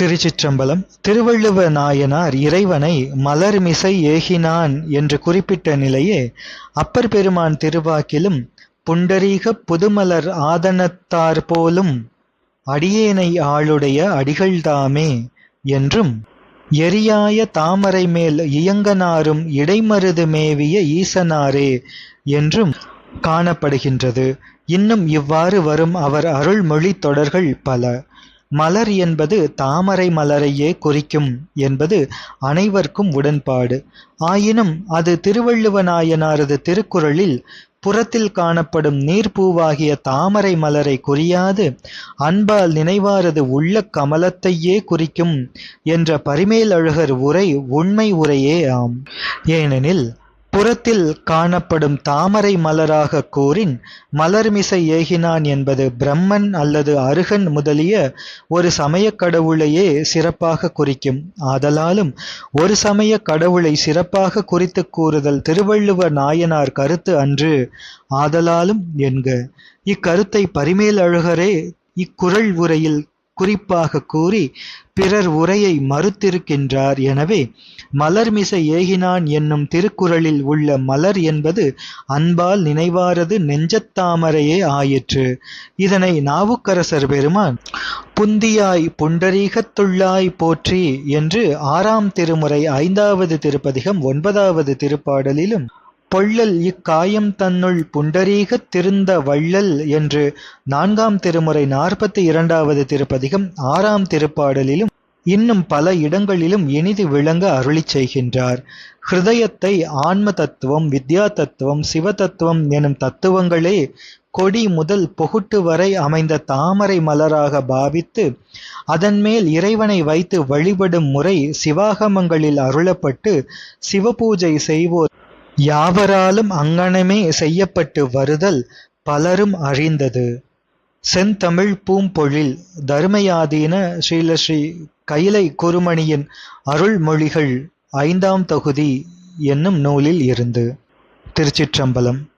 திருச்சிற்றம்பலம் திருவள்ளுவ நாயனார் இறைவனை மலர்மிசை ஏகினான் என்று குறிப்பிட்ட நிலையே அப்பர் பெருமான் திருவாக்கிலும் புண்டரீகப் புதுமலர் ஆதனத்தார் போலும் அடியேனை ஆளுடைய அடிகள்தாமே என்றும் எரியாய தாமரை மேல் இயங்கனாரும் இடைமருது மேவிய ஈசனாரே என்றும் காணப்படுகின்றது. இன்னும் இவ்வாறு வரும் அவர் அருள்மொழி தொடர்கள் பல. மலர் என்பது தாமரை மலரையே குறிக்கும் என்பது அனைவருக்கும் உடன்பாடு. ஆயினும் அது திருவள்ளுவ நாயனாரது திருக்குறளில் புறத்தில் காணப்படும் நீர்ப்பூவாகிய தாமரை மலரை குறியாது அன்பால் நினைவாரது உள்ள கமலத்தையே குறிக்கும் என்ற பரிமேலழகர் உரை உண்மை உரையே ஆம். ஏனெனில் புறத்தில் காணப்படும் தாமரை மலராக கூறின் மலர்மிசை ஏகினான் என்பது பிரம்மன் அல்லது அருகன் முதலிய ஒரு சமய கடவுளையே சிறப்பாக குறிக்கும். ஆதலாலும் ஒரு சமய கடவுளை சிறப்பாக குறித்து கூறுதல் திருவள்ளுவர் நாயனார் கருத்து அன்று ஆதலாலும் என்க. இக்கருத்தை பரிமேலழகரே இக்குறள் உரையில் குறிப்பாக கூறி பிறர் உரையை மறுத்திருக்கின்றார். எனவே மலர்மிசை ஏகினான் என்னும் திருக்குறளில் உள்ள மலர் என்பது அன்பால் நினைவாரது நெஞ்சத்தாமரையே ஆயிற்று. இதனை நாவுக்கரசர் பெருமான் புந்தியாய் புண்டரீகத்துள்ளாய் போற்றி என்று ஆறாம் திருமுறை ஐந்தாவது திருப்பதிகம் ஒன்பதாவது திருப்பாடலிலும் பொள்ளல் இக்காயம் தன்னுள் புண்டரீகத் திருந்த வள்ளல் என்று நான்காம் திருமுறை நாற்பத்தி இரண்டாவது திருப்பதிகம் ஆறாம் திருப்பாடலிலும் இன்னும் பல இடங்களிலும் இனிது விளங்க அருளி செய்கின்றார். ஹிருதயத்தை ஆன்ம தத்துவம் வித்யா தத்துவம் சிவ தத்துவம் எனும் தத்துவங்களே கொடி முதல் பொகுட்டு வரை அமைந்த தாமரை மலராக பாவித்து அதன்மேல் இறைவனை வைத்து வழிபடும் முறை சிவாகமங்களில் அருளப்பட்டு சிவபூஜை செய்வோர் யாவராலும் அங்கனமே செய்யப்பட்டு வருதல் பலரும் அறிந்தது. செந்தமிழ் பூம்பொழில் தர்மயாதீன ஸ்ரீலஸ்ரீ கைலை குருமணியின் அருள்மொழிகள் ஐந்தாம் தொகுதி என்னும் நூலில் இருந்து. திருச்சிற்றம்பலம்.